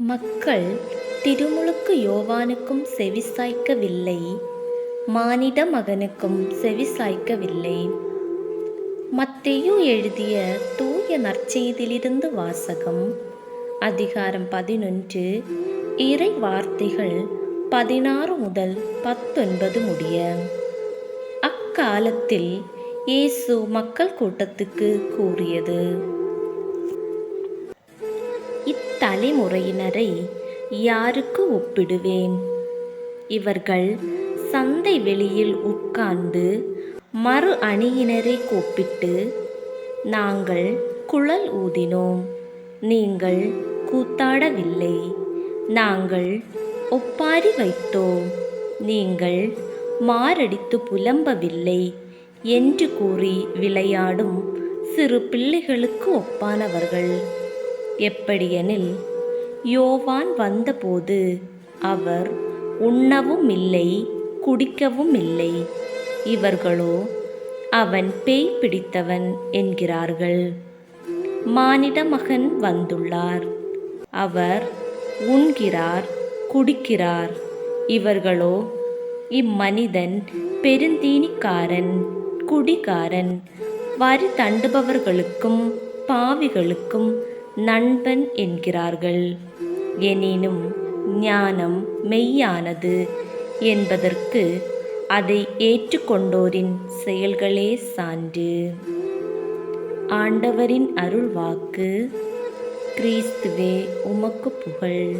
மக்கள் திருமுழுக்கு யோவானுக்கும் செவி சாய்க்கவில்லை. மானிட மகனுக்கும் செவி சாய்க்கவில்லை. மத்தையு எழுதிய தூய நற்செய்தியிலிருந்து வாசகம். அதிகாரம் பதினொன்று. இறை வார்த்தைகள் பதினாறு முதல் பத்தொன்பது முடிய. அக்காலத்தில் இயேசு மக்கள் கூட்டத்துக்கு கூறியது. தலைமுறையினரை யாருக்கு ஒப்பிடுவேன்? இவர்கள் சந்தை வெளியில் உட்கார்ந்து மறு அணியினரை கூப்பிட்டு நாங்கள் குழல் ஊதினோம். நீங்கள் கூத்தாடவில்லை. நாங்கள் ஒப்பாரி வைத்தோம். நீங்கள் மாரடித்து புலம்பவில்லை என்று கூறி விளையாடும் சிறு பிள்ளைகளுக்கு ஒப்பானவர்கள். எப்படியெனில் யோவான் வந்தபோது அவர் உண்ணவும் இல்லை குடிக்கவும் இல்லை இவர்களோ அவன் பேய் பிடித்தவன் என்கிறார்கள். மானிட மகன் வந்துள்ளார். அவர் உண்கிறார் குடிக்கிறார். இவர்களோ இம்மனிதன் பெருந்தீனிக்காரன் குடிகாரன் வரி தண்டுபவர்களுக்கும் பாவிகளுக்கும் நண்பன் என்கிறார்கள். எனினும் ஞானம் மெய்யானது என்பதற்கு அதை ஏற்றுக்கொண்டோரின் செயல்களே சான்று. ஆண்டவரின் அருள்வாக்கு கிறிஸ்துவே உமக்கு புகழ்.